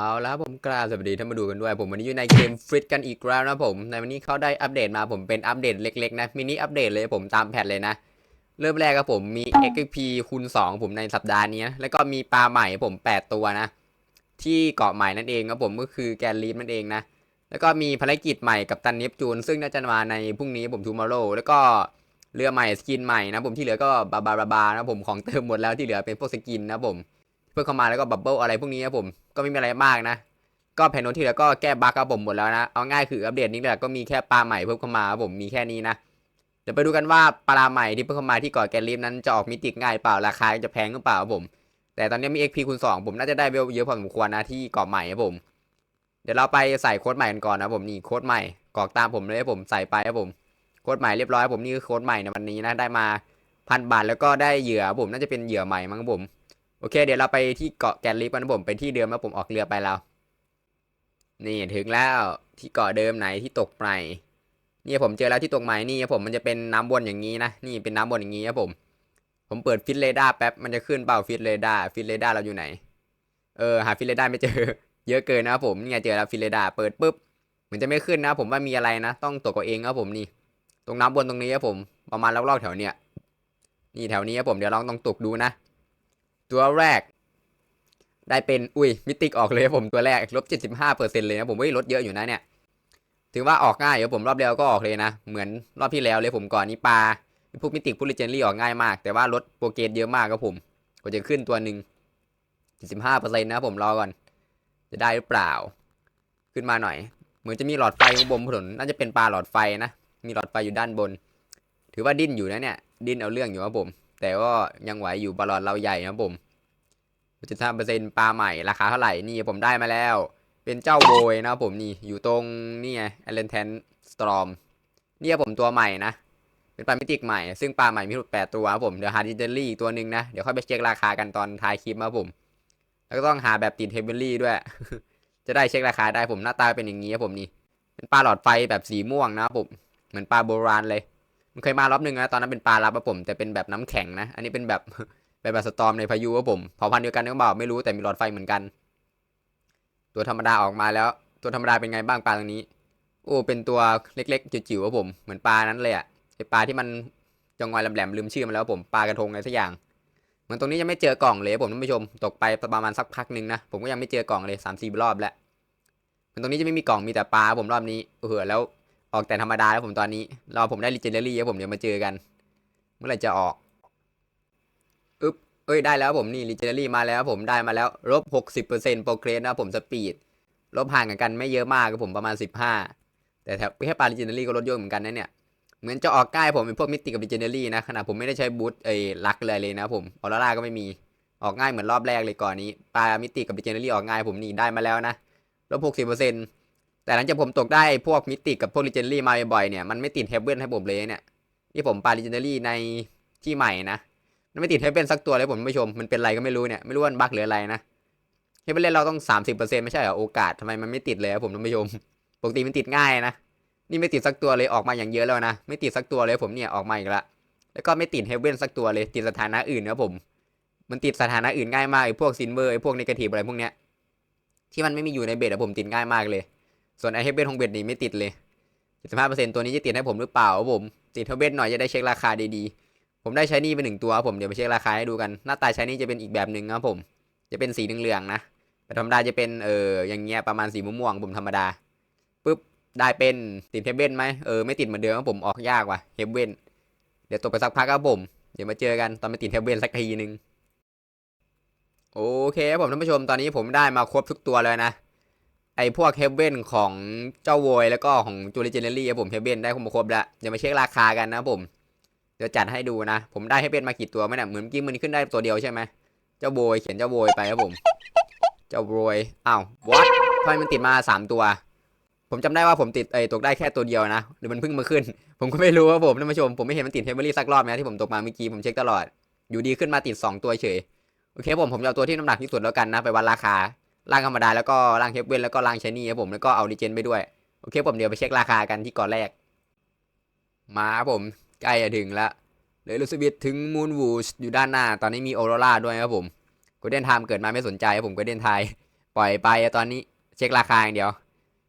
เอาแล้วผมกราบสวัสดีท่านมาดูกันด้วย ผมวันนี้อยู่ในเกมฟริตกันอีกแล้วนะผม ในวันนี้เขาได้อัปเดตมาผมเป็นอัปเดตเล็กๆนะมินิอัปเดตเลยผมตามแพทเลยนะ เริ่มแรกครับผมมี XP คูณ2 ผมในสัปดาห์นี้นะแล้วก็มีปลาใหม่ผม 8 ตัวนะ ที่เกาะใหม่นั่นเองครับผมก็คือแกนลีฟนั่นเองนะ แล้วก็มีภารกิจใหม่กับตันเนปจูน ซึ่งน่าจะมาในพรุ่งนี้ผมทูมอร์โรแล้วก็เรือใหม่สกินใหม่นะผมที่เหลือก็บาบาบาบานะผมของเติมหมดแล้วที่เหลือเป็นพวกสกินนะผม พื่อเข้ามาแล้วก็บับเบิลอะไรพวกนี้นะผมก็ไม่มีอะไรมากนะ ก็แผ่นโน้ตที่แล้วก็แก้บั๊กครับผมหมดแล้วนะเอาง่ายคืออัปเดตนี้แหละก็มีแค่ปลาใหม่เพิ่มเข้ามาครับผมมีแค่นี้นะเดี๋ยวไปดูกันว่าปลาใหม่ที่เพิ่มเข้ามาที่เกาะแกลิฟนั้นจะออกมิติง่ายเปล่าราคาจะแพงหรือเปล่าครับผม แต่ตอนนี้มี XP คูณ2ผมน่าจะได้เวลเยอะพอสมควรนะที่เกาะใหม่ครับผม เดี๋ยวเราไปใส่โค้ดใหม่กันก่อนนะผมนี่โค้ดใหม่กรอกตามผมเลยผมใส่ไปครับผมโค้ดใหม่เรียบร้อยครับผมนี่คือโค้ดใหม่ในวันนี้นะได้มาพันบาทแล้วก็ได้เหยื่อผมน่าจะเป็นเหยื่อใหม่มั้งผม โอเค เดี๋ยวเราไปที่เกาะแกนลิฟกันนะผมไปที่เดิมแล้วผมออกเรือไปแล้ว นี่ถึงแล้วที่เกาะเดิมไหนที่ตกใหม่นี่ผมเจอแล้วที่ตกใหม่นี่ผมมันจะเป็นน้ำวนอย่างนี้นะนี่เป็นน้ำวนอย่างนี้ครับผม ผมเปิดฟิตเรดาร์แป๊บมันจะขึ้นเปล่าฟิตเรดาร์ฟิตเรดาร์เราอยู่ไหน เออหาฟิตเรดาร์ไม่เจอ เยอะเกินนะครับผมนี่ไงเจอแล้วฟิตเรดาร์เปิดปุ๊บเหมือนจะไม่ขึ้นนะ ผมว่ามีอะไรนะ ต้องตกเอาเองครับผมนี่ ตรงน้ำวนตรงนี้ครับผม ประมาณรอบๆแถวเนี้ยนี่แถวนี้ครับผมเดี๋ยวลองต้องตกดูนะ ตัวแรก ได้เป็น อุ้ย มิติกออกเลยผมตัวแรกลบเจ็ดสิบห้าเปอร์เซ็นเลยนะผมว่าลดเยอะอยู่นะเนี่ย ถือว่าออกง่ายครับผมรอบเดียวก็ออกเลยนะ เหมือนรอบที่แล้วเลยผมก่อนนี้ปลาพวกมิติกพวกลิเจนรี่ออกง่ายมาก แต่ว่าลดโปรเกตเยอะมากครับผมกว่าจะขึ้นตัวหนึ่งเจ็ดสิบห้าเปอร์เซ็นต์นะผมรอก่อน จะได้หรือเปล่า ขึ้นมาหน่อย เหมือนจะมีหลอดไฟข้างบนถนนน่าจะเป็นปลาหลอดไฟนะ มีหลอดไฟอยู่ด้านบน ถือว่าดิ้นอยู่นะเนี่ย ดิ้นเอาเรื่องอยู่ครับผม แต่ก็ยังไหวอยู่บอลลอนเราใหญ่นะผมจุดห้าเปอร์เซ็นต์ปลาใหม่ราคาเท่าไหร่นี่ผมได้มาแล้ว เป็นเจ้าโบยนะผมนี่อยู่ตรงนี่ไงแอเลนแทนสตรอมนี่ผมตัวใหม่นะ เป็นปลามิติกใหม่ ซึ่งปลาใหม่มีทั้งหมดแปดตัวครับผมเดี๋ยวหาดิเจอรี่อีกตัวหนึ่งนะ เดี๋ยวค่อยไปเช็คราคากันตอนท้ายคลิปนะผม แล้วก็ต้องหาแบบติดเทเบิลลี่ด้วย จะได้เช็คราคาได้ผมหน้าตาเป็นอย่างนี้ครับผมนี่เป็นปลาหลอดไฟแบบสีม่วงนะครับผมเหมือนปลาโบราณเลย มันเคยมารอบหนึงนะตอนนั้นเป็นปลาลับครับผม แต่เป็นแบบน้ำแข็งนะ อันนี้เป็นแบบเป็นแบบสตอมในพายุครับผมเผ่าพันธุ์เดียวกันหรือเปล่าไม่รู้แต่มีหลอดไฟเหมือนกัน ตัวธรรมดาออกมาแล้ว ตัวธรรมดาเป็นไงบ้างปลาตรงนี้ โอ้เป็นตัวเล็กๆจิ๋วๆครับผมเหมือนปลานั้นเลยอะไอปลาที่มันจงงอยแหลมๆลืมชื่อมันแล้วผมปลากระทงอะไรสักอย่างเหมือนตรงนี้ยังไม่เจอกล่องเลยผมท่านผู้ชมตกไปประมาณสักพักหนึ่งนะผมก็ยังไม่เจอกล่องเลยสามสี่รอบแล้วเหมือนตรงนี้จะไม่มีกล่องมีแต่ปลาผมรอบนี้เออแล้ว ออกแต่ธรรมดาแล้วผมตอนนี้ รอผมได้ลีเจนเดอรี่ครับผมเดี๋ยวมาเจอกัน เมื่อไหร่จะออกอึ๊บเอ้ยได้แล้วผมนี่ลีเจนเดอรี่มาแล้วผมได้มาแล้วลบหกสิบเปอร์เซ็นต์โปรเกรสนะผมสปีดลบห่างกันกันไม่เยอะมากครับผมประมาณสิบห้าแต่แค่ปลาลีเจนเดอรี่ก็ลดเยอะเหมือนกันนะเนี่ยเหมือนจะออกใกล้ผมเป็นพวกมิติกับลีเจนเดอรี่นะขนาดผมไม่ได้ใช้บูทเอ้ลักเลยเลยนะผมออร่าก็ไม่มีออกง่ายเหมือนรอบแรกเลยก่อนนี้ปลามิติกับลีเจนเดอรี่ออกง่ายผมนี่ได้มาแล้วนะลบหกสิบเปอร์เซ็นต์ แต่หลังจากผมตกได้พวกมิติกับพวกลีเจนดอรี่มาบ่อยๆเนี่ยมันไม่ติดเฮเบิลให้ผมเลยเนี่ยนี่ผมปาลีเจนดอรี่ในที่ใหม่นะมันไม่ติดเฮเบิลสักตัวเลยผมไม่ชมมันเป็นอะไรก็ไม่รู้เนี่ยไม่รู้ว่าบั๊กหรืออะไรนะเฮเบิลเล่นเราต้องสามสิบเปอร์เซ็นต์ไม่ใช่เหรอโอกาสทำไมมันไม่ติดเลยผมท่านผู้ชมปกติมันติดง่ายนะนี่ไม่ติดสักตัวเลยออกมาอย่างเยอะแล้วนะไม่ติดสักตัวเลยผมเนี่ยออกมาอีกละแล้วก็ไม่ติดเฮเบิลสักตัวเลยติดสถานะอื่นนะผมมันติดสถานะอื่นง่ายมากไอ้พวกซินเวอร์ไอ้พวกนกาทีฟอะไรพวกเนี้ยที่มันไม่มีอยู่ในเบ็ดอะผมติดง่ายมากเลย ส่วนไอเฮเบิลของเบ็ดนี่ไม่ติดเลย75%ตัวนี้จะติดให้ผมหรือเปล่าครับผมติดเฮเบิลหน่อยจะได้เช็คราคาดีๆ ผมได้ใช้นี่ไปหนึ่งตัวครับผมเดี๋ยวไปเช็คราคาให้ดูกันหน้าตาใช้นี่จะเป็นอีกแบบหนึ่งครับผม จะเป็นสีเหลืองๆนะแต่ธรรมดาจะเป็นเอออย่างเงี้ยประมาณสีม่วงๆผมธรรมดาปุ๊บได้เป็นติดเฮเบนไหมเออไม่ติดเหมือนเดิมครับผมออกยากว่ะเฮเบนเดี๋ยวตกไปสักพักครับผมเดี๋ยวมาเจอกันตอนไปติดเฮเบนสักทีนึงโอเคครับผมท่านผู้ชมตอนนี้ผมได้มาครบทุกตัวเลยนะ ไอพวกเฮเบนของเจ้าโวยแล้วก็ของจูริเจเนอรี่ครับผมเฮเบนได้ครบครบแล้วเดี๋ยวมาเช็คราคากันนะผมเดี๋ยวจัดให้ดูนะ ผมได้เฮเบนมากี่ตัวไหมเนี่ยเหมือนเมื่อกี้มันขึ้นได้ตัวเดียวใช่ไหมเจ้าโบยเขียนเจ้าโบยไปครับผม เจ้าโบยอ้าววัดทำไมมันติดมาสามตัว ผมจำได้ว่าผมติดไอ้ตกได้แค่ตัวเดียวนะหรือมันเพิ่งมาขึ้น ผมก็ไม่รู้ว่าผมท่านผู้ชมผมไม่เห็นมันติดเฮเบอรี่สักรอบนะที่ผมตกมาเมื่อกี้ผมเช็คตลอด อยู่ดีขึ้นมาติด 2 ตัวเฉยโอเคผมผมจะเอาตัวที่น้ำหนักที่สุดแล้วกันนะไปวัดราคา ล่างธรรมดาแล้วก็ล่างเฮฟเว่นแล้วก็ล่างชนี่ครับผมแล้วก็เอาดิเจนไปด้วยโอเคผมเดี๋ยวไปเช็คราคากันที่ก่อนแรก มาครับผมใกล้จะถึงล้วเลยลูสบิทถึงมูนวูชอยู่ด้านหน้า ตอนนี้มีออโรราด้วยครับผมโกลเด้นไทม์เกิดมาไม่สนใจครับผมโกลเด้นไทปล่อยไปตอนนี้เช็คราคาอย่างเดียว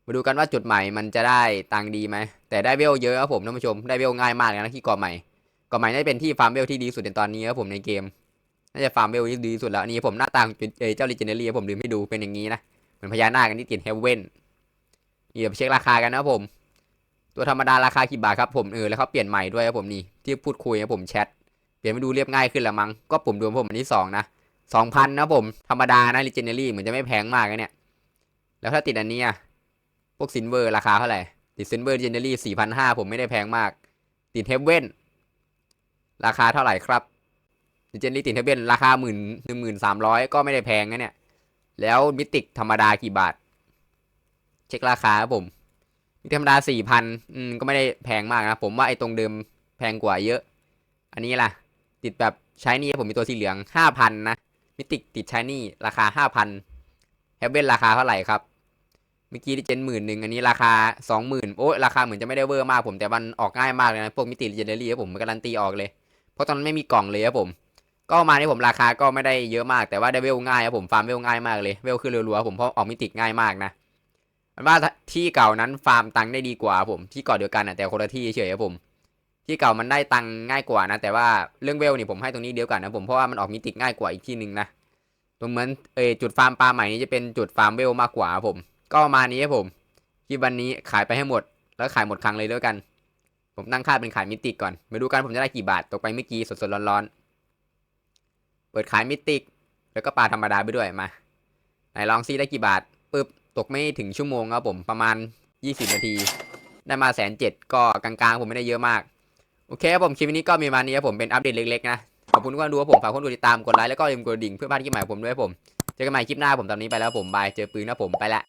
มาดูกันว่าจุดใหม่มันจะได้ตังค์ดีไหมแต่ได้เวลเยอะครับผมท่านผู้ชมได้เวลง่ายมากเลยนะที่กาะใหม่กาะใหม่น่าจะเป็นที่ฟาร์มเวลที่ดีสุดในตอนนี้ครับผมในเกม น่าจะฟาร์มเวลดีสุดแล้วอันนี่ผมหน้าตาของเจ้าลิเจเนอรี่ผมลืมให้ดูเป็นอย่างนี้นะเหมือนพญานาคกันที่ติดเฮเว่นนี่เดี๋ยวเช็คราคากันนะผม ตัวธรรมดาราคากี่บาทครับผมเออแล้วเขาเปลี่ยนใหม่ด้วยครับผมนี่ที่พูดคุยครับผมแชทเปลี่ยนมาดูเรียบง่ายขึ้นละมั้งก็ผมดูผมอันที่สองนะสองพันนะผมธรรมดานะลิเจเนรี่เหมือนจะไม่แพงมากนะเนี่ย แล้วถ้าติดอันนี้อะพวกซินเวอร์ราคาเท่าไหร่ติดซินเวอร์ลิเจเนรี่สี่พันห้าผมไม่ได้แพงมาก ติดเฮเว่นราคาเท่าไหร่ครับ เจเนอรี่ติดเฮเว่นราคาหมื่นหนึ่งหมื่นสามร้อยก็ไม่ได้แพงนะเนี่ย แล้วมิติกธรรมดากี่บาท เช็คราคาครับผมมิติกธรรมดาสี่พันอืมก็ไม่ได้แพงมากนะ ผมว่าไอ้ตรงเดิมแพงกว่าเยอะ อันนี้ล่ะ ติดแบบใช้นี่ผมมีตัวสีเหลืองห้าพันนะ มิติกติดใช้นี่ราคาห้าพันแฮเบนราคาเท่าไหร่ครับเมื่อกี้ที่เจนหมื่นหนึ่งอันนี้ราคาสองหมื่นโอ้ยราคาเหมือนจะไม่ได้เวอร์มากผมแต่มันออกง่ายมากเลยนะพวกมิติเจเนอรี่ผมการันตีออกเลย เพราะตอนนั้นไม่มีกล่องเลยครับผม ก็มาที่ผมราคาก็ไม่ได้เยอะมากแต่ว่าได้เวลง่ายครับผมฟาร์มเวลง่ายมากเลยเวลขึ้นรัวๆผมเพราะออกมิติง่ายมากนะมันว่าที่เก่านั้นฟาร์มตังค์ได้ดีกว่าผมที่เก่าเดียวกันนะแต่คนละที่เฉยๆครับผม ที่เก่ามันได้ตังค์ง่ายกว่านะ แต่ว่าเรื่องเวลนี่ผมให้ตรงนี้เดียวกันนะผมเพราะว่ามันออกมิติง่ายกว่าอีกที่หนึ่งนะตรงเหมือนเออจุดฟาร์มปลาใหม่นี้จะเป็นจุดฟาร์มเวลมากกว่าครับผม ก็มานี้ครับผมคลิปวันนี้ขายไปให้หมด แล้วขายหมดครั้งเลยด้วยกัน ผมตั้งค่าเป็นขายมิติก่อนมาดูกันผมจะได้กี่บาทตกไปเมื่อกี้สดๆร้อนๆ เปิดขายมิติแล้วก็ปลาธรรมดาไปด้วยมา ไหนลองซีได้กี่บาทปึ๊บตกไม่ถึงชั่วโมงครับผมประมาณ 20 นาที ได้มาแสนเจ็ดก็กลางๆ ผมไม่ได้เยอะมาก โอเคครับผมคลิปนี้ก็มีมานี้ครับผมเป็นอัปเดตเล็กๆนะ ขอบคุณทุกคนดูครับผมฝากคนกดติดตามกดไลค์แล้วก็อย่าลืมกดดิ่งเพื่อพลาดคลิปใหม่ผมด้วยผม เจอกันใหม่คลิปหน้าผมตอนนี้ไปแล้วผมบายเจอปืนนะผมไปละ